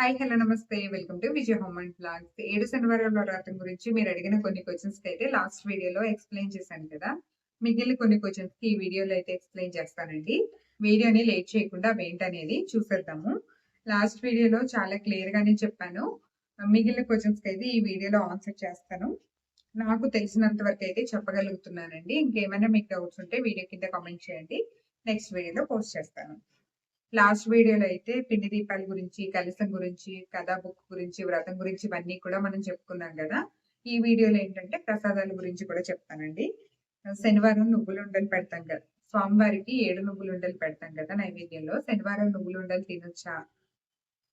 Hi hello నమస్తే. Welcome to Vijaya home and blogs. ఏడు శనివారం వ్రతం గురించి మీరు అడిగిన కొన్ని క్వశ్చన్స్కి అయితే లాస్ట్ వీడియోలో ఎక్స్ప్లెయిన్ చేశాను కదా. మిగిలిన కొన్ని క్వశ్చన్స్కి ఈ వీడియోలో అయితే ఎక్స్ప్లెయిన్ చేస్తానండి. వీడియోని లేట్ చేయకుండా ఏంటనేది చూసేద్దాము. లాస్ట్ వీడియోలో చాలా క్లియర్ గానే చెప్పాను. మిగిలిన క్వశ్చన్స్కి అయితే ఈ వీడియోలో ఆన్సర్ చేస్తాను. నాకు తెలిసినంత వరకు అయితే చెప్పగలుగుతున్నానండి. ఇంకేమైనా మీకు డౌట్స్ ఉంటే వీడియో కింద కామెంట్ చేయండి. నెక్స్ట్ వీడియోలో పోస్ట్ చేస్తాను. లాస్ట్ వీడియోలో అయితే పిండి దీపాల గురించి కలసం గురించి కథా బుక్ గురించి వ్రతం గురించి ఇవన్నీ కూడా మనం చెప్పుకున్నాం కదా. ఈ వీడియోలో ఏంటంటే ప్రసాదాల గురించి కూడా చెప్తానండి. శనివారం నువ్వులు ఉండలు పెడతాం కదా. స్వామివారికి ఏడు నువ్వులు ఉండలు పెడతాం కదా నైవేద్యంలో. శనివారం నువ్వులు ఉండలు తినొచ్చా?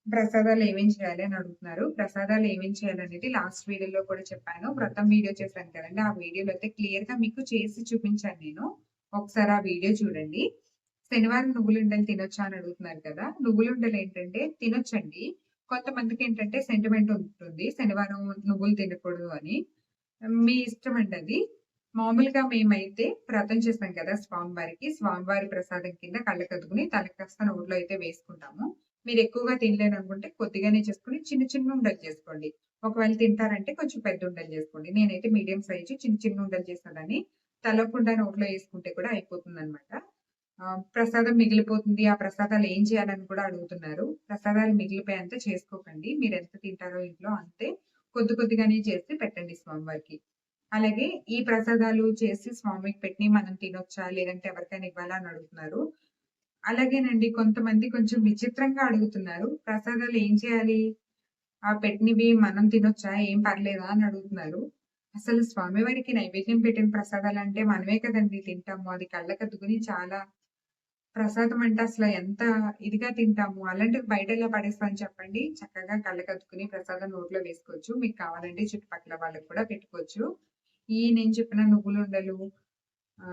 ప్రసాదాలు ఏమేం చేయాలి అని అడుగుతున్నారు. ప్రసాదాలు ఏమేం చేయాలనేది లాస్ట్ వీడియోలో కూడా చెప్పాను. వ్రతం వీడియో చేశాను కదండి. ఆ వీడియోలో అయితే క్లియర్గా మీకు చేసి చూపించాను నేను. ఒకసారి ఆ వీడియో చూడండి. శనివారం నువ్వులుండలు తినొచ్చా అని అడుగుతున్నారు కదా. నువ్వులుండలు ఏంటంటే తినొచ్చండి. కొంతమందికి ఏంటంటే సెంటిమెంట్ ఉంటుంది. శనివారం నువ్వులు తినకూడదు అని. మీ ఇష్టం అండి అది. మామూలుగా మేమైతే వ్రతం చేస్తాం కదా స్వామివారికి. స్వామివారి ప్రసాదం కింద కళ్ళ కదుకుని తలకి కాస్త నోట్లో అయితే వేసుకుంటాము. మీరు ఎక్కువగా తినలేరు అనుకుంటే కొద్దిగానే చేసుకుని చిన్న చిన్న ఉండలు చేసుకోండి. ఒకవేళ తింటారంటే కొంచెం పెద్ద ఉండలు చేసుకోండి. నేనైతే మీడియం సైజు చిన్న చిన్న ఉండలు చేసేదాన్ని తలకుండా నోట్లో వేసుకుంటే కూడా అయిపోతుంది అనమాట ప్రసాదం మిగిలిపోతుంది ఆ ప్రసాదాలు ఏం చేయాలని కూడా అడుగుతున్నారు. ప్రసాదాలు మిగిలిపోయేంత చేసుకోకండి. మీరు ఎంత తింటారో ఇంట్లో అంతే కొద్ది కొద్దిగానే చేసి పెట్టండి స్వామివారికి. అలాగే ఈ ప్రసాదాలు చేసి స్వామికి పెట్టి మనం తినొచ్చా లేదంటే ఎవరికైనా ఇవ్వాలా అని అడుగుతున్నారు. అలాగేనండి కొంతమంది కొంచెం విచిత్రంగా అడుగుతున్నారు. ప్రసాదాలు ఏం చేయాలి? ఆ పెట్టినవి మనం తినొచ్చా ఏం పర్లేదా అని అడుగుతున్నారు. అసలు స్వామివారికి నైవేద్యం పెట్టిన ప్రసాదాలు అంటే మనమే కదండి తింటాము. అది కళ్ళకద్దుకుని చాలా ప్రసాదం అంటే అసలు ఎంత ఇదిగా తింటాము? అలాంటివి బయట ఎలా పడేస్తామని చెప్పండి. చక్కగా కళ్ళకద్దుకుని ప్రసాదం నోట్లో వేసుకోవచ్చు. మీకు కావాలంటే చుట్టుపక్కల వాళ్ళకి కూడా పెట్టుకోవచ్చు. ఈ నేను చెప్పిన నువ్వులు ఉండలు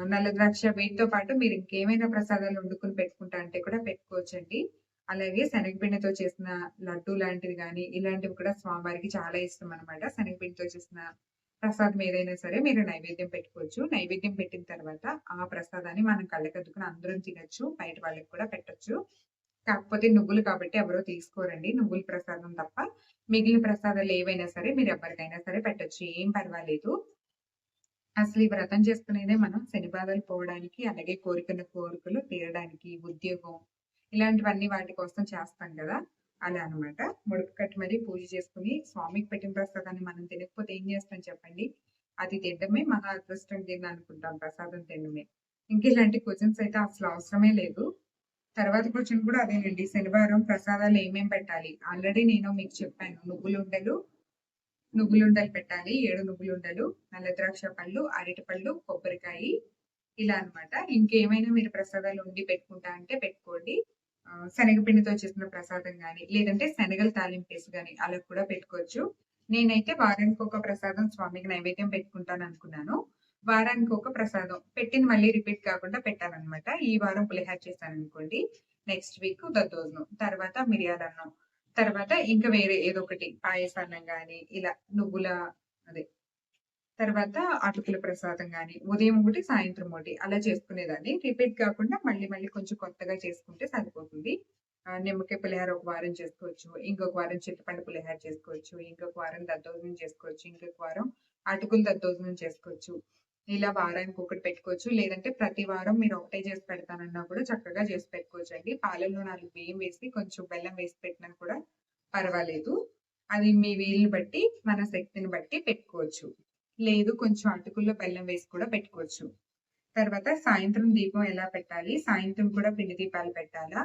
నల్ల ద్రాక్ష వీటితో పాటు మీరు ఇంకేమైనా ప్రసాదాలు వండుకుని పెట్టుకుంటా అంటే కూడా పెట్టుకోవచ్చండి. అలాగే శనగపిండితో చేసిన లడ్డు లాంటివి కానీ ఇలాంటివి కూడా స్వామివారికి చాలా ఇష్టం అనమాట శనగపిండితో చేసిన ప్రసాదం ఏదైనా సరే మీరు నైవేద్యం పెట్టుకోవచ్చు. నైవేద్యం పెట్టిన తర్వాత ఆ ప్రసాదాన్ని మనం కళ్ళకద్దుకుని అందరం తినొచ్చు. బయట వాళ్ళకి కూడా పెట్టొచ్చు. కాకపోతే నువ్వులు కాబట్టి ఎవరో తీసుకోరండి. నువ్వుల ప్రసాదం తప్ప మిగిలిన ప్రసాదాలు ఏవైనా సరే మీరు ఎవరికైనా సరే పెట్టొచ్చు. ఏం పర్వాలేదు. అసలు ఈ వ్రతం చేసుకునేదే మనం శని బాధలు పోవడానికి అలాగే కోరికల కోరికలు తీరడానికి ఉద్యోగం ఇలాంటివన్నీ వాటి కోసం చేస్తాం కదా. అలా అనమాట ముడుపు కట్టి మరీ పూజ చేసుకుని స్వామికి పెట్టిన ప్రసాదాన్ని మనం తినకపోతే ఏం చేస్తాం చెప్పండి? అది తినడమే మన అదృష్టం తిన్న అనుకుంటాం ప్రసాదం తినడమే. ఇంక ఇలాంటి క్వశ్చన్స్ అయితే అసలు అవసరమే లేదు. తర్వాత క్వశ్చన్ కూడా అదేనండి శనివారం ప్రసాదాలు ఏమేం పెట్టాలి? ఆల్రెడీ నేను మీకు చెప్పాను నువ్వులుండలు నువ్వులుండలు పెట్టాలి ఏడు నువ్వులు ఉండలు నల్ల ద్రాక్ష పళ్ళు అరటిపళ్ళు కొబ్బరికాయ ఇలా అనమాట ఇంకేమైనా మీరు ప్రసాదాలు ఉండి పెట్టుకుంటా అంటే పెట్టుకోండి. శనగపిండితో చేసిన ప్రసాదం కానీ లేదంటే శనగల తాలింపేసి కానీ అలా కూడా పెట్టుకోవచ్చు. నేనైతే వారానికి ఒక ప్రసాదం స్వామికి నైవేద్యం పెట్టుకుంటాను అనుకున్నాను. వారానికి ఒక ప్రసాదం. పెట్టింది మళ్ళీ రిపీట్ కాకుండా పెట్టాలన్నమాట. ఈ వారం పులిహార చేశాను అనుకోండి. నెక్స్ట్ వీక్ దద్దోజనం తర్వాత మిరియాలన్నం తర్వాత ఇంకా వేరే ఏదో ఒకటి పాయసాన్నం కానీ ఇలా నువ్వుల అదే తర్వాత అటుకుల ప్రసాదం కానీ ఉదయం ఒకటి సాయంత్రం ఒకటి అలా చేసుకునేదాన్ని. రిపీట్ కాకుండా మళ్ళీ మళ్ళీ కొంచెం కొత్తగా చేసుకుంటే సరిపోతుంది. నిమ్మకాయ పులిహార ఒక వారం చేసుకోవచ్చు. ఇంకొక వారం చింతపండు పులిహార చేసుకోవచ్చు. ఇంకొక వారం దద్దోజనం చేసుకోవచ్చు. ఇంకొక వారం అటుకులు దద్దోజనం చేసుకోవచ్చు. ఇలా వారానికి ఒకటి పెట్టుకోవచ్చు. లేదంటే ప్రతి వారం మీరు ఒకటే చేసి పెడతానన్నా కూడా చక్కగా చేసి పెట్టుకోవచ్చు అండి పాలల్లో నాలుగు బియ్యం వేసి కొంచెం బెల్లం వేసి పెట్టినా కూడా పర్వాలేదు. అది మీ వీలుని బట్టి మన శక్తిని బట్టి పెట్టుకోవచ్చు. లేదు కొంచెం అటుకుల్లో బెల్లం వేసి కూడా పెట్టుకోవచ్చు. తర్వాత సాయంత్రం దీపం ఎలా పెట్టాలి? సాయంత్రం కూడా పిండి దీపాలు పెట్టాలా?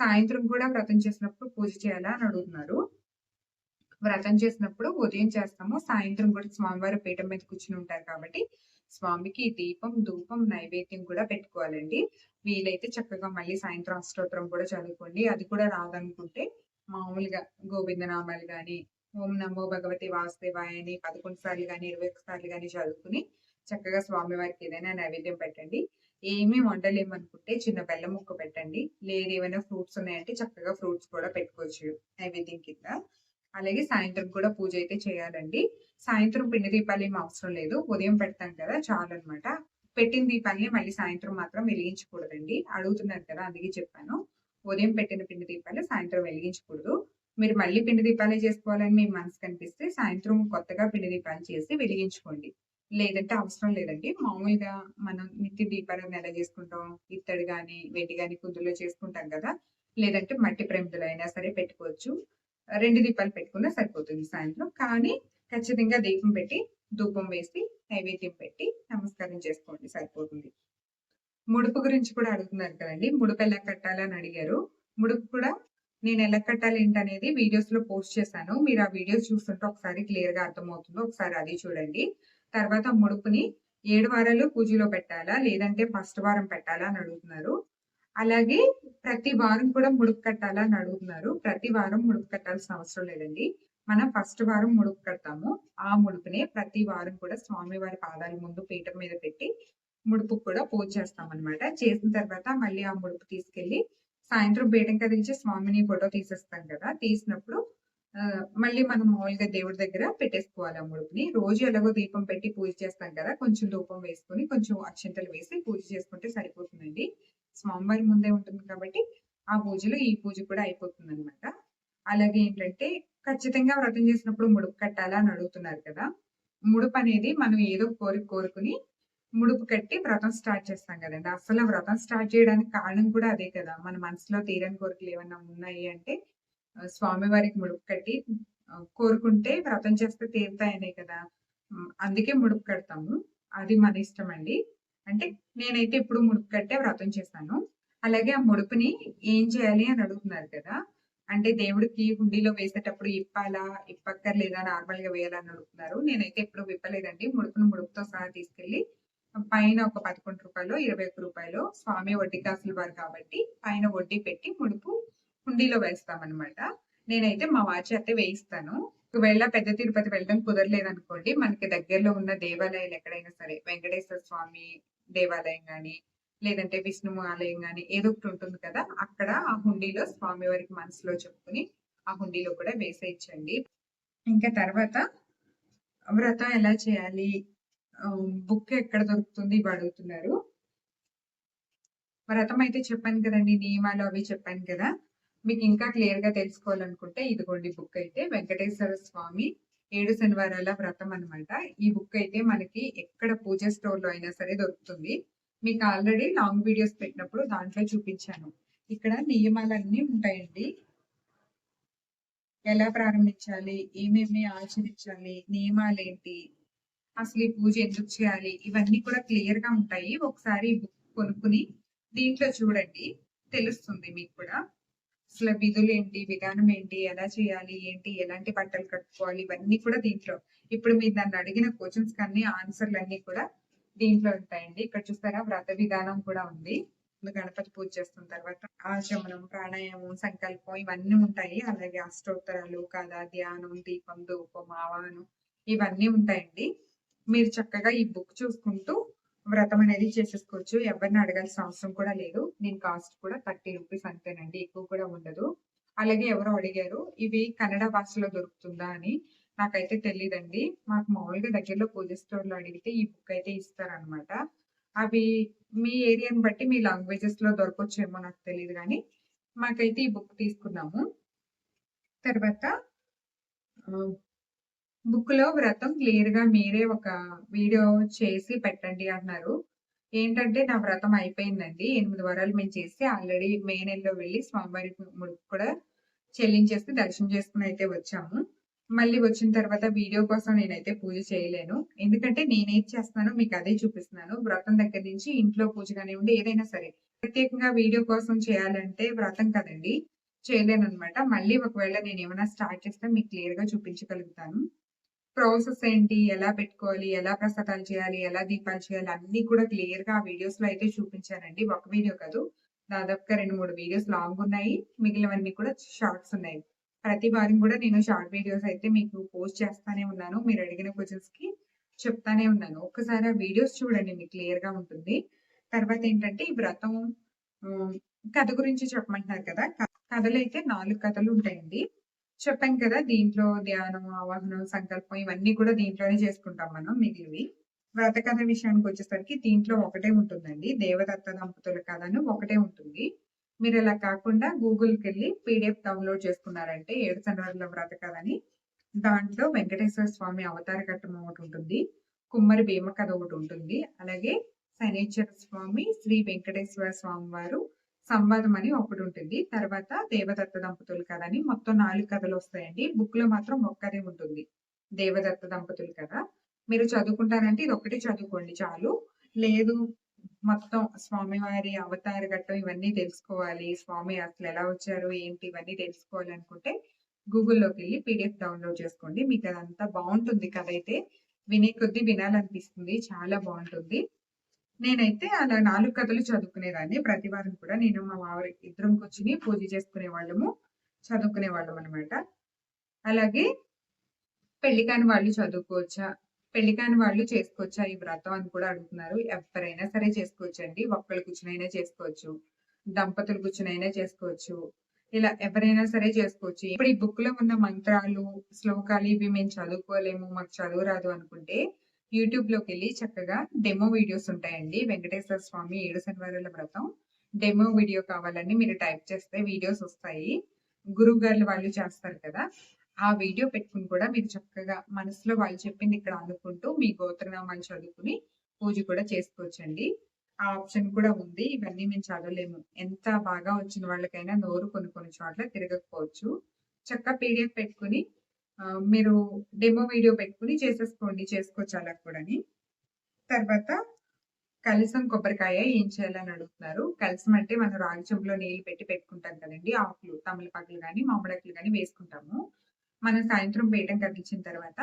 సాయంత్రం కూడా వ్రతం చేసినప్పుడు పూజ చేయాలా అని అడుగుతున్నారు. వ్రతం చేసినప్పుడు ఉదయం చేస్తాము సాయంత్రం కూడా స్వామివారి పీఠం మీద కూర్చుని ఉంటారు కాబట్టి స్వామికి దీపం ధూపం నైవేద్యం కూడా పెట్టుకోవాలండి. వీలైతే చక్కగా మళ్ళీ సాయంత్రం అష్టోత్తరం కూడా చదువుకోండి. అది కూడా రాదనుకుంటే మామూలుగా గోవిందనామాలు కానీ ఓం నమో భగవతి వాసుదేవాయ అని పదకొండు సార్లు కానీ ఇరవై సార్లు కానీ చదువుకుని చక్కగా స్వామివారికి ఏదైనా నైవేద్యం పెట్టండి. ఏమీ వండలేమనుకుంటే చిన్న బెల్లం ముక్క పెట్టండి. లేదు ఏమైనా ఫ్రూట్స్ ఉన్నాయంటే చక్కగా ఫ్రూట్స్ కూడా పెట్టుకోవచ్చు నైవేద్యం కింద. అలాగే సాయంత్రం కూడా పూజ అయితే చేయాలండి. సాయంత్రం పిండి దీపాలు ఏం అవసరం లేదు. ఉదయం పెడతాం కదా చాలు అనమాట పెట్టిన దీపాలని మళ్ళీ సాయంత్రం మాత్రం వెలిగించకూడదండి. అడుగుతున్నారు కదా అందుకే చెప్పాను. ఉదయం పెట్టిన పిండి దీపాలు సాయంత్రం వెలిగించకూడదు. మీరు మళ్ళీ పిండి దీపాలే చేసుకోవాలని మీ మనసు కనిపిస్తే సాయంత్రం కొత్తగా పిండి దీపాలు చేసి వెలిగించుకోండి. లేదంటే అవసరం లేదండి. మామూలుగా మనం నిత్య దీపాలను ఎలా చేసుకుంటాం? ఇత్తడి గాని వెండి గాని కుందులో చేసుకుంటాం కదా. లేదంటే మట్టి ప్రమిదలు అయినా సరే పెట్టుకోవచ్చు. రెండు దీపాలు పెట్టుకున్నా సరిపోతుంది సాయంత్రం. కానీ ఖచ్చితంగా దీపం పెట్టి ధూపం వేసి నైవేద్యం పెట్టి నమస్కారం చేసుకోండి. సరిపోతుంది. ముడుపు గురించి కూడా అడుగుతున్నారు కదండి. ముడుపు ఎలా కట్టాలని అడిగారు. ముడుపు కూడా నేను ఎలా కట్టాలి ఏంటనేది వీడియోస్లో పోస్ట్ చేశాను. మీరు ఆ వీడియోస్ చూస్తుంటే ఒకసారి క్లియర్గా అర్థమవుతుంది. ఒకసారి అది చూడండి. తర్వాత ముడుపుని ఏడు వారాలు పూజలో పెట్టాలా? లేదంటే ఫస్ట్ వారం పెట్టాలా అని అడుగుతున్నారు. అలాగే ప్రతి వారం కూడా ముడుపు కట్టాలా అని అడుగుతున్నారు. ప్రతి వారం ముడుపు కట్టాల్సిన అవసరం లేదండి. మనం ఫస్ట్ వారం ముడుపు కడతాము. ఆ ముడుపునే ప్రతి వారం కూడా స్వామి వారి పాదాల ముందు పీఠం మీద పెట్టి ముడుపు కూడా పూజ చేస్తాం అనమాట చేసిన తర్వాత మళ్ళీ ఆ ముడుపు తీసుకెళ్ళి సాయంత్రం పీఠం కదిలించి స్వామిని ఫోటో తీసేస్తాం కదా తీసినప్పుడు ఆ, మళ్ళీ మనం మామూలుగా దేవుడి దగ్గర పెట్టేసుకోవాలి ఆ ముడుపుని. రోజు ఎలాగో దీపం పెట్టి పూజ చేస్తాం కదా కొంచెం ధూపం వేసుకుని కొంచెం అక్షంతలు వేసి పూజ చేసుకుంటే సరిపోతుందండి. స్వామివారి ముందే ఉంటుంది కాబట్టి ఆ పూజలో ఈ పూజ కూడా అయిపోతుంది అనమాట అలాగే ఏంటంటే ఖచ్చితంగా వ్రతం చేసినప్పుడు ముడుపు కట్టాలా అని అడుగుతున్నారు కదా. ముడుపు అనేది మనం ఏదో కోరిక కోరుకుని ముడుపు కట్టి వ్రతం స్టార్ట్ చేస్తాం కదండి. అసలు వ్రతం స్టార్ట్ చేయడానికి కారణం కూడా అదే కదా. మన మనసులో తీరని కోరికలు ఏమన్నా ఉన్నాయి అంటే స్వామి స్వామివారికి ముడుపు కట్టి కోరుకుంటే వ్రతం చేస్తే తీరుతాయనే కదా. అందుకే ముడుపు కడతాము. అది మన ఇష్టం అండి. అంటే నేనైతే ఇప్పుడు ముడుపు కట్టే వ్రతం చేస్తాను. అలాగే ఆ ముడుపుని ఏం చేయాలి అని అడుగుతున్నారు కదా. అంటే దేవుడికి హుండీలో వేసేటప్పుడు ఇప్పాలా ఇప్పక్కర్లేదా నార్మల్గా వేయాలని అడుగుతున్నారు. నేనైతే ఎప్పుడు విప్పలేదండి. ముడుపును ముడుపుతో సహా తీసుకెళ్ళి పైన ఒక పదకొండు రూపాయలు ఇరవై ఒక్క రూపాయలు స్వామి వడ్డీ కాసులు వారు కాబట్టి పైన వడ్డీ పెట్టి ముడుపు హుండీలో వేస్తామన్నమాట. నేనైతే మా వాచి అయితే వేయిస్తాను. ఒకవేళ పెద్ద తిరుపతి వెళ్ళడం కుదరలేదు అనుకోండి మనకి దగ్గరలో ఉన్న దేవాలయాలు ఎక్కడైనా సరే వెంకటేశ్వర స్వామి దేవాలయం కానీ లేదంటే విష్ణు ఆలయం కానీ ఏదో ఒకటి ఉంటుంది కదా అక్కడ ఆ హుండీలో స్వామి వారికి మనసులో చెప్పుకుని ఆ హుండీలో కూడా వేసేయచ్చండి. ఇంకా తర్వాత వ్రతం ఎలా చేయాలి? బుక్ ఎక్కడ దొరుకుతుంది ఇవి అడుగుతున్నారు. వ్రతం అయితే చెప్పాను కదండి నియమాలు అవి చెప్పాను కదా. మీకు ఇంకా క్లియర్గా తెలుసుకోవాలనుకుంటే ఇదిగోండి బుక్ అయితే వెంకటేశ్వర స్వామి ఏడు శనివారాల వ్రతం అన్నమాట. ఈ బుక్ అయితే మనకి ఎక్కడ పూజ స్టోర్లో అయినా సరే దొరుకుతుంది. మీకు ఆల్రెడీ లాంగ్ వీడియోస్ పెట్టినప్పుడు దాంట్లో చూపించాను. ఇక్కడ నియమాలన్నీ ఉంటాయండి. ఎలా ప్రారంభించాలి ఏమేమి ఆచరించాలి నియమాలు ఏంటి అసలు ఈ పూజ ఎందుకు చేయాలి? ఇవన్నీ కూడా క్లియర్గా ఉంటాయి. ఒకసారి బుక్ కొనుక్కుని దీంట్లో చూడండి. తెలుస్తుంది మీకు కూడా. అసలు విధులు ఏంటి? విధానం ఏంటి? ఎలా చేయాలి? ఏంటి? ఎలాంటి బట్టలు కట్టుకోవాలి? ఇవన్నీ కూడా దీంట్లో. ఇప్పుడు మీరు నన్ను అడిగిన క్వశ్చన్స్ కన్నీ ఆన్సర్లు అన్ని కూడా దీంట్లో ఉంటాయండి. ఇక్కడ చూస్తారా? వ్రత విధానం కూడా ఉంది. గణపతి పూజ చేస్తున్న తర్వాత ఆచమనం ప్రాణాయామం సంకల్పం ఇవన్నీ ఉంటాయి. అలాగే అష్టోత్తరాలు కథ ధ్యానం దీపం ధూపం ఆవాహనం ఇవన్నీ ఉంటాయండి. మీరు చక్కగా ఈ బుక్ చూసుకుంటూ వ్రతం అనేది చేసేసుకోవచ్చు. ఎవరిని అడగాల్సిన అవసరం కూడా లేదు. నేను కాస్ట్ కూడా థర్టీ రూపీస్ అంతేనండి. ఎక్కువ కూడా ఉండదు. అలాగే ఎవరో అడిగారు ఇవి కన్నడ భాషలో దొరుకుతుందా? అని. నాకైతే తెలియదండి మాకు మామూలుగా దగ్గరలో పూజ స్టోర్లో అడిగితే ఈ బుక్ అయితే ఇస్తారనమాట అవి మీ ఏరియాని బట్టి మీ లాంగ్వేజెస్లో దొరకొచ్చేమో నాకు తెలియదు కానీ మాకైతే ఈ బుక్ తీసుకున్నాము. తర్వాత బుక్లో వ్రతం క్లియర్గా మీరే ఒక వీడియో చేసి పెట్టండి అన్నారు. ఏంటంటే నా వ్రతం అయిపోయిందండి. ఎనిమిది వారాలు మేము చేసి ఆల్రెడీ మే నెలలో వెళ్ళి స్వామివారి ముడుపు కూడా చెల్లించేసి దర్శనం చేసుకుని అయితే వచ్చాము. మళ్ళీ వచ్చిన తర్వాత వీడియో కోసం నేనైతే పూజ చేయలేను. ఎందుకంటే నేనేం చేస్తానో మీకు అదే చూపిస్తున్నాను. వ్రతం దగ్గర నుంచి ఇంట్లో పూజ కానివ్వండి ఏదైనా సరే. ప్రత్యేకంగా వీడియో కోసం చేయాలంటే వ్రతం కదండి చేయలేను అనమాట మళ్ళీ ఒకవేళ నేను ఏమైనా స్టార్ట్ చేస్తే మీకు క్లియర్గా చూపించగలుగుతాను. ప్రాసెస్ ఏంటి? ఎలా పెట్టుకోవాలి? ఎలా ప్రసాదాలు చేయాలి? ఎలా దీపాలు చేయాలి? అన్ని కూడా క్లియర్గా వీడియోస్లో అయితే చూపించానండి. ఒక వీడియో కాదు. దాదాపుగా రెండు మూడు వీడియోస్ లాంగ్ ఉన్నాయి. మిగిలినవన్నీ కూడా షార్ట్స్ ఉన్నాయి. ప్రతి వారం కూడా నేను షార్ట్ వీడియోస్ అయితే మీకు పోస్ట్ చేస్తానే ఉన్నాను. మీరు అడిగిన క్వశ్చన్స్కి చెప్తానే ఉన్నాను. ఒక్కసారి ఆ వీడియోస్ చూడండి. మీకు క్లియర్గా ఉంటుంది. తర్వాత ఏంటంటే ఈ వ్రతం కథ గురించి చెప్పమంటున్నారు కదా. కథలు అయితే నాలుగు కథలు ఉంటాయండి. చెప్పాను కదా దీంట్లో ధ్యానం ఆవాహనం సంకల్పం ఇవన్నీ కూడా దీంట్లోనే చేసుకుంటాం మనం మిగిలివి. వ్రత కథ విషయానికి వచ్చేసరికి దీంట్లో ఒకటే ఉంటుందండి. దేవదత్త దంపతుల కథను ఒకటే ఉంటుంది. మీరు ఇలా కాకుండా గూగుల్‌కి వెళ్ళి పీడిఎఫ్ డౌన్‌లోడ్ చేసుకున్నారంటే ఏడు శనివారాల వ్రత కథని దాంట్లో వెంకటేశ్వర స్వామి అవతార ఘట్టం ఒకటుంటుంది. కుమ్మరి భీమ కథ ఒకటి ఉంటుంది. అలాగే శనేశ్వర స్వామి, శ్రీ వెంకటేశ్వర స్వామి వారు సంవాదం అని ఒకటి ఉంటుంది తర్వాత దేవదత్త దంపతులు కథ అని మొత్తం నాలుగు కథలు వస్తాయండి బుక్లో మాత్రం ఒక్కదే ఉంటుంది. దేవదత్త దంపతులు కథ. మీరు చదువుకుంటారంటే ఇది ఒకటి చదువుకోండి చాలు. లేదు మొత్తం స్వామివారి అవతార ఘట్టం ఇవన్నీ తెలుసుకోవాలి. స్వామి అసలు ఎలా వచ్చారు, ఏంటి ఇవన్నీ తెలుసుకోవాలనుకుంటే గూగుల్‌లోకెళ్ళి పీడిఎఫ్ డౌన్‌లోడ్ చేసుకోండి. మీకు అదంతా బాగుంటుంది కథ అయితే వినే కొద్దీ వినాలనిపిస్తుంది. చాలా బాగుంటుంది నేనైతే అలా నాలుగు కథలు చదువుకునేదాన్ని. ప్రతి వారం కూడా నేను మా మావారి ఇద్దరం కూర్చుని పూజ చేసుకునే వాళ్ళము చదువుకునే వాళ్ళం అనమాట అలాగే పెళ్ళి కాని వాళ్ళు చదువుకోవచ్చా? పెళ్ళి కాని వాళ్ళు చేసుకోవచ్చా ఈ వ్రతం అని కూడా అడుగుతున్నారు. ఎవరైనా సరే చేసుకోవచ్చండి. ఒక్కళ్ళు కూర్చునైనా చేసుకోవచ్చు. దంపతులు కూర్చునైనా చేసుకోవచ్చు. ఇలా ఎవరైనా సరే చేసుకోవచ్చు. ఇప్పుడు ఈ బుక్లో ఉన్న మంత్రాలు, శ్లోకాలు ఇవి మేము చదువుకోలేము, మాకు చదువు రాదు అనుకుంటే యూట్యూబ్‌లోకెళ్ళి చక్కగా డెమో వీడియోస్ ఉంటాయండి. వెంకటేశ్వర స్వామి ఏడు శనివారాల వ్రతం. డెమో వీడియో కావాలని మీరు టైప్ చేస్తే వీడియోస్ వస్తాయి. గురువు గారులు వాళ్ళు చేస్తారు కదా! ఆ వీడియో పెట్టుకొని కూడా మీరు చక్కగా మనసులో వాళ్ళు చెప్పింది ఇక్కడ అనుకుంటూ మీ గోత్రనామాలు చదువుకొని పూజ కూడా చేసుకోవచ్చండి. ఆ ఆప్షన్ కూడా ఉంది. ఇవన్నీ మేము చదవలేము. ఎంత బాగా వచ్చిన వాళ్ళకైనా నోరు కొన్ని కొన్ని చోట్ల తిరగకపోవచ్చు. చక్కగా పీడిఎఫ్ పెట్టుకొని మీరు డెమో వీడియో పెట్టుకొని చేసేసుకోండి. చేసుకోవచ్చు అలా కూడాని. తర్వాత కలసం కొబ్బరికాయ ఏం చేయాలని అడుగుతున్నారు. కలసం అంటే మనం రాగి చెంపులో నీళ్ళు పెట్టి పెట్టుకుంటాం కదండీ! ఆకులు, తమలపాకులు కానీ మామిడాకులు కానీ వేసుకుంటాము. మనం సాయంత్రం పీఠం కదిలించిన తర్వాత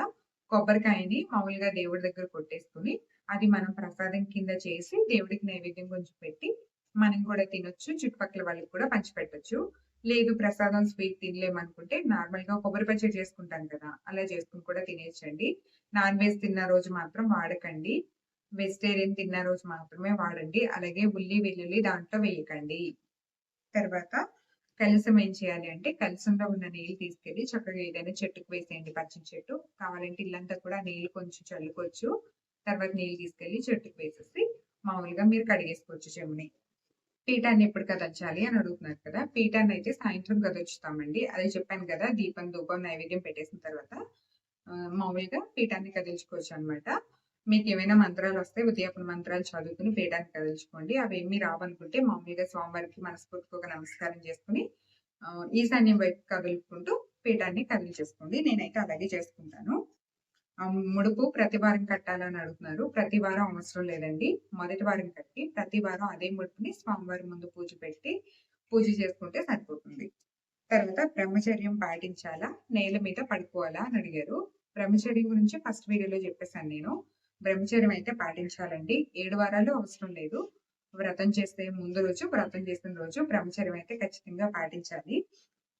కొబ్బరికాయని మామూలుగా దేవుడి దగ్గర కొట్టేసుకొని, అది మనం ప్రసాదం కింద చేసి దేవుడికి నైవేద్యం కొంచెం పెట్టి, మనం కూడా తినొచ్చు. చుట్టుపక్కల వాళ్ళకి కూడా పంచిపెట్టచ్చు లేదు ప్రసాదం స్వీట్ తినలేమనుకుంటే నార్మల్‌గా కొబ్బరి పచ్చడి చేసుకుంటాం కదా! అలా చేసుకొని కూడా తినేయచ్చండి నాన్ వెజ్ తిన్న రోజు మాత్రం వాడకండి. వెజిటేరియన్ తిన్న రోజు మాత్రమే వాడండి. అలాగే ఉల్లి, వెల్లుల్లి దాంట్లో వేయకండి. తర్వాత కలసం ఏం చేయాలి అంటే కలసంలో ఉన్న నీళ్ళు తీసుకెళ్ళి చక్కగా ఏదైనా చెట్టుకు వేసేయండి పచ్చని చెట్టు. కావాలంటే ఇల్లంతా కూడా నీళ్ళు కొంచెం చల్లుకోవచ్చు. తర్వాత నీళ్ళు తీసుకెళ్ళి చెట్టుకు వేసేసి మామూలుగా మీరు కడిగేసుకోవచ్చు చెమ్ముని పీఠాన్ని ఎప్పుడు కదల్చాలి అని అడుగుతున్నారు కదా! పీఠాన్ని అయితే సాయంత్రం కదొచ్చుతామండి అదే చెప్పాను కదా! దీపం, ధూపం, నైవేద్యం పెట్టేసిన తర్వాత మామూలుగా పీఠాన్ని కదిల్చుకోవచ్చు అనమాట మీకు ఏమైనా మంత్రాలు వస్తే ఉదయం మంత్రాలు చదువుకొని పీఠాన్ని కదిల్చుకోండి. ఏమి రావనుకుంటే మామూలుగా స్వామివారికి మనస్ఫూర్తిగా ఒక నమస్కారం చేసుకొని ఈశాన్యం వైపు కదులుకుంటూ పీఠాన్ని కదిలించేసుకోండి. నేనైతే అలాగే చేసుకుంటాను. ముడుపు ప్రతి వారం కట్టాలని అడుగుతున్నారు. ప్రతి వారం అవసరం లేదండి. మొదటి వారం కట్టి ప్రతి వారం అదే ముడుపుని స్వామివారి ముందు పూజ పెట్టి పూజ చేసుకుంటే సరిపోతుంది. తర్వాత బ్రహ్మచర్యం పాటించాలా? నేల మీద పడుకోవాలా? అని అడిగారు. బ్రహ్మచర్యం గురించి ఫస్ట్ వీడియోలో చెప్పేసాను నేను. బ్రహ్మచర్యం అయితే పాటించాలండి. ఏడు వారాలు అవసరం లేదు. వ్రతం చేసే ముందు రోజు, వ్రతం చేసిన రోజు బ్రహ్మచర్యం అయితే ఖచ్చితంగా పాటించాలి.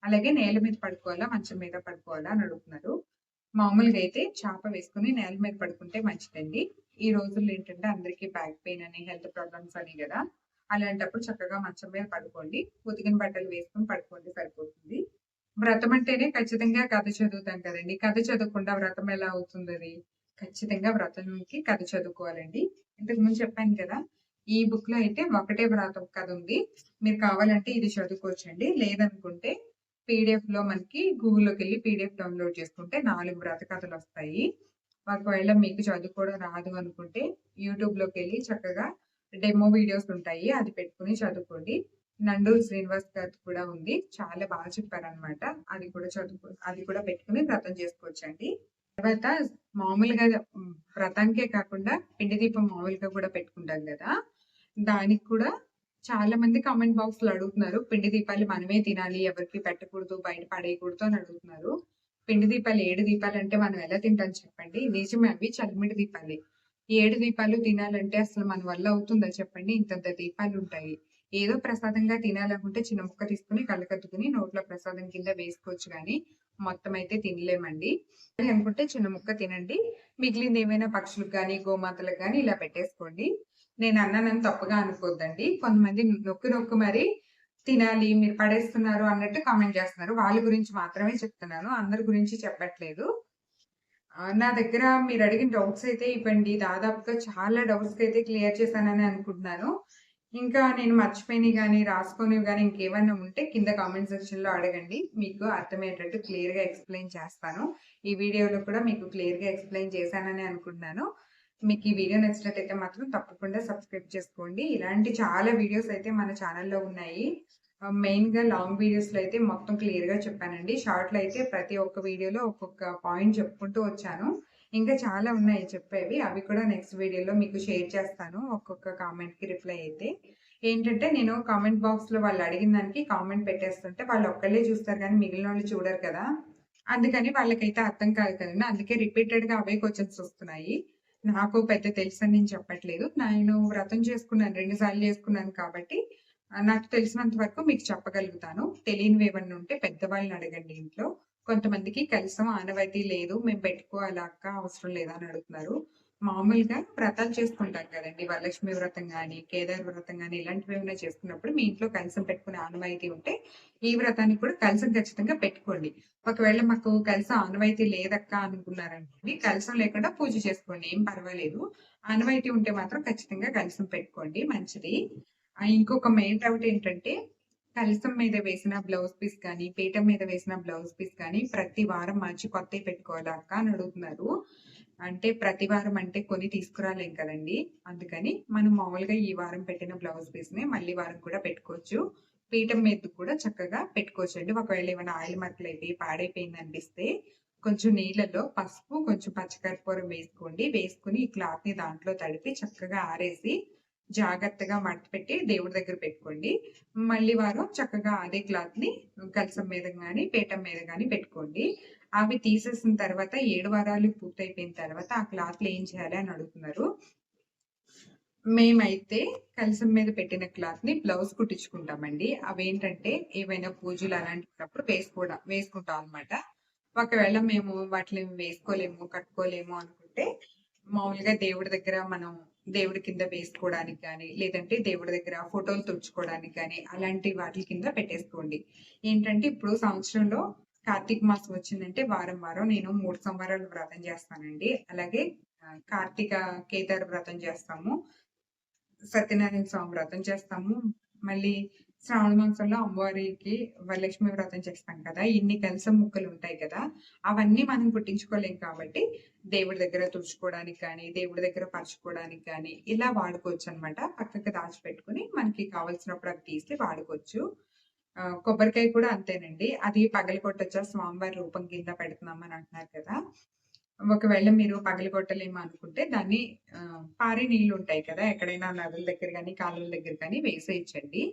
అలాగే నేల మీద పడుకోవాలా? మంచం మీద పడుకోవాలా? అని అడుగుతున్నారు. మామూలుగా అయితే చేప వేసుకొని నేల మీద పడుకుంటే మంచిదండి. ఈ రోజుల్లో ఏంటంటే అందరికీ బ్యాక్ పెయిన్ అని, హెల్త్ ప్రాబ్లమ్స్ అని కదా అలాంటప్పుడు చక్కగా మంచం మీద పడుకోండి. ఉతికిన బట్టలు వేసుకొని పడుకోండి సరిపోతుంది. వ్రతం అంటేనే ఖచ్చితంగా కథ చదువుతాం కదండి కథ చదవకుండా వ్రతం ఎలా అవుతుందది? ఖచ్చితంగా వ్రతంకి కథ చదువుకోవాలండి. ఇంతకు ముందు చెప్పాను కదా! ఈ బుక్లో అయితే ఒకటే వ్రతం కథ ఉంది. మీరు కావాలంటే ఇది చదువుకోవచ్చండి. లేదనుకుంటే పీడిఎఫ్‌లో మనకి గూగుల్‌లోకెళ్ళి పీడిఎఫ్ డౌన్‌లోడ్ చేసుకుంటే నాలుగు వ్రత వస్తాయి ఒకవేళ మీకు చదువుకోవడం రాదు అనుకుంటే యూట్యూబ్‌లోకెళ్ళి చక్కగా డెమో వీడియోస్ ఉంటాయి. అది పెట్టుకుని చదువుకోండి. నండూరు శ్రీనివాస్ గారిది కూడా ఉంది. చాలా బాగా చెప్పారనమాట. అది కూడా చదువుకో అది కూడా పెట్టుకొని వ్రతం చేసుకోవచ్చండి. తర్వాత మామూలుగా హ్మ్, వ్రతానికే కాకుండా పిండి దీపం మామూలుగా కూడా పెట్టుకుంటాం కదా దానికి కూడా చాలా మంది కామెంట్ బాక్స్లో అడుగుతున్నారు. పిండి దీపాలు మనమే తినాలి. ఎవరికి పెట్టకూడదు, బయట పడేయకూడదు అని అడుగుతున్నారు. పిండి దీపాలు ఏడు దీపాలు అంటే మనం ఎలా తింటాం చెప్పండి? నిజమే అవి చలిమిడి దీపాలే. ఏడు దీపాలు తినాలంటే అసలు మన వల్ల అవుతుందా చెప్పండి? ఇంతంత దీపాలుంటాయి. ఏదో ప్రసాదంగా తినాలనుకుంటే చిన్న ముక్క తీసుకొని కళ్ళకద్దుకొని నోట్లో ప్రసాదం కింద వేసుకోవచ్చు కానీ మొత్తం అయితే తినలేమండి. అనుకుంటే చిన్న ముక్క తినండి. మిగిలింది ఏమైనా పక్షులకు కానీ గోమాతలకు కానీ ఇలా పెట్టేసుకోండి. నేను అన్నానని తప్పుగా అనుకోవద్దండి. కొంతమంది నొక్కి నొక్కి మరి తినాలి, మీరు పడేస్తున్నారు అన్నట్టు కామెంట్ చేస్తున్నారు. వాళ్ళ గురించి మాత్రమే చెప్తున్నాను. అందరి గురించి చెప్పట్లేదు. నా దగ్గర మీరు అడిగిన డౌట్స్ అయితే ఇవ్వండి. దాదాపుగా చాలా డౌట్స్ అయితే క్లియర్ చేశానని అనుకుంటున్నాను. ఇంకా నేను మర్చిపోయినవి కానీ రాసుకోనివి కానీ ఇంకేమైనా ఉంటే కింద కామెంట్ సెక్షన్‌లో అడగండి. మీకు అర్థమయ్యేటట్టు క్లియర్‌గా ఎక్స్‌ప్లెయిన్ చేస్తాను. ఈ వీడియోలో కూడా మీకు క్లియర్‌గా ఎక్స్‌ప్లెయిన్ చేశానని అనుకుంటున్నాను. మీకు ఈ వీడియో నచ్చినట్లయితే మాత్రం తప్పకుండా సబ్స్క్రైబ్ చేసుకోండి. ఇలాంటి చాలా వీడియోస్ అయితే మన ఛానల్లో ఉన్నాయి. మెయిన్‌గా లాంగ్ వీడియోస్‌లో అయితే మొత్తం క్లియర్‌గా చెప్పానండి. షార్ట్‌లో అయితే ప్రతి ఒక్క వీడియోలో ఒక్కొక్క పాయింట్ చెప్పుకుంటూ వచ్చాను. ఇంకా చాలా ఉన్నాయి చెప్పేవి. అవి కూడా నెక్స్ట్ వీడియోలో మీకు షేర్ చేస్తాను. ఒక్కొక్క కామెంట్‌కి రిప్లై అయితే. ఏంటంటే నేను కామెంట్ బాక్స్‌లో వాళ్ళు అడిగిన దానికి కామెంట్ పెట్టేస్తుంటే వాళ్ళు ఒక్కళ్ళే చూస్తారు కానీ మిగిలిన వాళ్ళు చూడరు కదా! అందుకని వాళ్ళకైతే అర్థం కాదు కదండీ! అందుకే రిపీటెడ్‌గా అవే క్వశ్చన్స్ వస్తున్నాయి. నాకు పెద్ద తెలుసని నేను చెప్పట్లేదు. నేను వ్రతం చేసుకున్నాను. రెండు సార్లు చేసుకున్నాను కాబట్టి నాకు తెలిసినంత వరకు మీకు చెప్పగలుగుతాను. తెలియనివి ఏమన్నా ఉంటే పెద్దవాళ్ళని అడగండి ఇంట్లో. కొంతమందికి కలశం ఆనవాయితీ లేదు. మేము పెట్టుకోవాలక్క అవసరం లేదా అని అడుగుతున్నారు. మామూలుగా వ్రతాలు చేసుకుంటాం కదండీ! వరలక్ష్మి వ్రతం గాని, కేదార్ వ్రతం గాని ఇలాంటివి ఏమైనా చేసుకున్నప్పుడు మీ ఇంట్లో కలసం పెట్టుకునే ఆనవాయితీ ఉంటే ఈ వ్రతానికి కూడా కలసం ఖచ్చితంగా పెట్టుకోండి. ఒకవేళ మాకు కలసం ఆనవాయితీ లేదక్క అనుకున్నారనుకోండి, కలసం లేకుండా పూజ చేసుకోండి. ఏం పర్వాలేదు. ఆనవాయితీ ఉంటే మాత్రం ఖచ్చితంగా కలసం పెట్టుకోండి మంచిది. ఇంకొక మెయిన్ డౌట్ ఏంటంటే కలసం మీద వేసిన బ్లౌజ్ పీస్ కానీ, పీఠం మీద వేసిన బ్లౌజ్ పీస్ కానీ ప్రతి వారం మార్చి కొత్తవి పెట్టుకోవాలా అక్క అని అడుగుతున్నారు. అంటే ప్రతి వారం అంటే కొని తీసుకురాలేం కదండీ! అందుకని మనం మామూలుగా ఈ వారం పెట్టిన బ్లౌజ్ పీస్ని మళ్ళీ వారం కూడా పెట్టుకోవచ్చు. పీఠం మీద కూడా చక్కగా పెట్టుకోవచ్చండి. ఒకవేళ ఏమైనా ఆయిల్ మరకలైపోయి పాడైపోయిందనిపిస్తే కొంచెం నీళ్ళలో పసుపు, కొంచెం పచ్చికర్పూరం వేసుకోండి. వేసుకొని ఈ క్లాత్ని దాంట్లో తడిపి చక్కగా ఆరేసి జాగ్రత్తగా మడత పెట్టి దేవుడి దగ్గర పెట్టుకోండి. మళ్ళీ వారం చక్కగా అదే క్లాత్ని కలసం మీద కానీ పీఠం మీద కానీ పెట్టుకోండి. అవి తీసేసిన తర్వాత ఏడు వారాలు పూర్తయిపోయిన తర్వాత ఆ క్లాత్‌లు ఏం చేయాలి అని అడుగుతున్నారు. మేమైతే కలిసం మీద పెట్టిన క్లాత్ని బ్లౌజ్ కుట్టించుకుంటామండి. అవేంటంటే ఏవైనా పూజలు అలాంటప్పుడు వేసుకోవడం వేసుకుంటాం అన్నమాట. ఒకవేళ మేము వాటిని వేసుకోలేము, కట్టుకోలేము అనుకుంటే మామూలుగా దేవుడి దగ్గర మనం దేవుడి కింద వేసుకోవడానికి కానీ లేదంటే దేవుడి దగ్గర ఫోటోలు తుడుచుకోవడానికి కానీ అలాంటి వాటి కింద పెట్టేసుకోండి. ఏంటంటే ఇప్పుడు సంవత్సరంలో కార్తీక మాసం వచ్చిందంటే వారం వారం నేను మూడు సంవరాలు వ్రతం చేస్తానండి. అలాగే కార్తీక కేదార్ వ్రతం చేస్తాము. సత్యనారాయణ స్వామి వ్రతం చేస్తాము. మళ్ళీ శ్రావణ మాసంలో అమ్మవారికి వరలక్ష్మి వ్రతం చేస్తాం కదా! ఇన్ని కలశం ముక్కలు ఉంటాయి కదా! అవన్నీ మనం పుట్టించుకోలేం కాబట్టి దేవుడి దగ్గర తుడుచుకోవడానికి కానీ, దేవుడి దగ్గర పరచుకోవడానికి కానీ ఇలా వాడుకోవచ్చు అనమాట పక్కకి దాచిపెట్టుకుని మనకి కావాల్సినప్పుడు అవి తీసి వాడుకోవచ్చు. కొబ్బరికాయ కూడా అంతేనండి. అది పగలగొట్టొచ్చా స్వామివారి రూపం కింద పెడుతున్నామని అంటున్నారు కదా! ఒకవేళ మీరు పగలగొట్టలేము అనుకుంటే దాన్ని పారే నీళ్ళు ఉంటాయి కదా! ఎక్కడైనా నదుల దగ్గర కానీ కాలువల దగ్గర కానీ వేసేయచ్చండి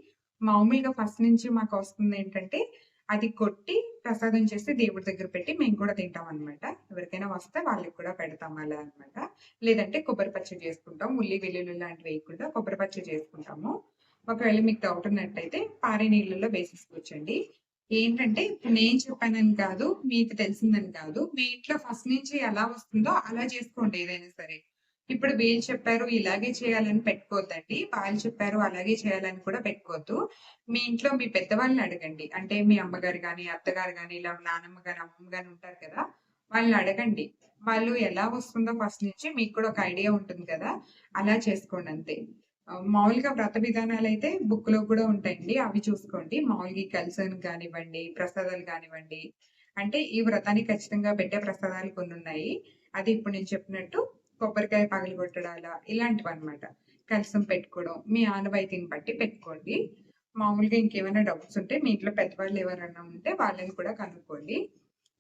మామూలుగా ఫస్ట్ నుంచి మాకు వస్తుంది ఏంటంటే అది కొట్టి ప్రసాదం చేసి దేవుడి దగ్గర పెట్టి మేము కూడా తింటాం అనమాట ఎవరికైనా వస్తే వాళ్ళకి కూడా పెడతాం అలా అన్నమాట. లేదంటే కొబ్బరి పచ్చడి చేసుకుంటాం. ఉల్లి, వెల్లుల్లి లాంటివి వేయకుండా కొబ్బరి పచ్చడి చేసుకుంటాము. ఒకవేళ మీకు డౌట్ ఉన్నట్టయితే పారే నీళ్ళలో వేసేసుకోవచ్చండి. ఏంటంటే ఇప్పుడు నేను చెప్పానని కాదు, మీకు తెలిసిందని కాదు. మీ ఇంట్లో ఫస్ట్ నుంచి ఎలా వస్తుందో అలా చేసుకోండి ఏదైనా సరే. ఇప్పుడు వీళ్ళు చెప్పారు ఇలాగే చేయాలని పెట్టుకోవద్దండి. వాళ్ళు చెప్పారు అలాగే చేయాలని కూడా పెట్టుకోవద్దు. మీ ఇంట్లో మీ పెద్దవాళ్ళని అడగండి. అంటే మీ అమ్మగారు కానీ అత్తగారు కానీ ఇలా నానమ్మ గారు అమ్మమ్మ గారు ఉంటారు కదా! వాళ్ళని అడగండి. వాళ్ళు ఎలా వస్తుందో ఫస్ట్ నుంచి మీకు కూడా ఒక ఐడియా ఉంటుంది కదా! అలా చేసుకోండి అంతే. మామూలుగా వ్రత బుక్లో కూడా ఉంటాయండి. అవి చూసుకోండి. మామూలుగా ఈ కానివ్వండి, ప్రసాదాలు కానివ్వండి, అంటే ఈ వ్రతానికి ఖచ్చితంగా పెట్టే ప్రసాదాలు కొన్ని ఉన్నాయి అది ఇప్పుడు నేను చెప్పినట్టు కొబ్బరికాయ పగలగొట్టడాలా ఇలాంటివి అన్నమాట కలిసం పెట్టుకోవడం, మీ ఆనవాయితీని బట్టి పెట్టుకోండి. మామూలుగా ఇంకేమైనా డౌట్స్ ఉంటే మీ ఇంట్లో పెద్దవాళ్ళు ఎవరైనా ఉంటే వాళ్ళని కూడా కనుక్కోండి.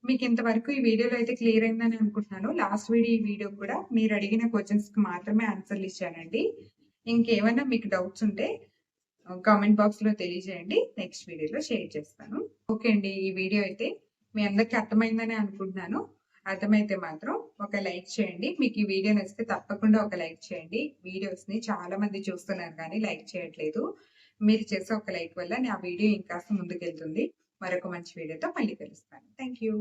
మీకు ఇంతవరకు ఈ వీడియోలో అయితే క్లియర్ అయిందని అనుకుంటున్నాను. లాస్ట్ వీడియో ఈ వీడియో కూడా మీరు అడిగిన క్వశ్చన్స్కి మాత్రమే ఆన్సర్‌లు ఇచ్చానండి. ఇంకేమైనా మీకు డౌట్స్ ఉంటే కామెంట్ బాక్స్‌లో తెలియజేయండి. నెక్స్ట్ వీడియోలో షేర్ చేస్తాను. ఓకే అండి. ఈ వీడియో అయితే మీ అందరికి అర్థమైందని అనుకుంటున్నాను. అర్థమైతే మాత్రం ఒక లైక్ చేయండి. మీకు ఈ వీడియో నచ్చితే తప్పకుండా ఒక లైక్ చేయండి. వీడియోస్‌ని చాలా మంది చూస్తున్నారు కానీ లైక్ చేయట్లేదు. మీరు చేసే ఒక లైక్ వల్ల నా వీడియో ఇంకాస్త ముందుకెళ్తుంది. మరొక మంచి వీడియోతో మళ్ళీ కలుస్తాను. Thank you.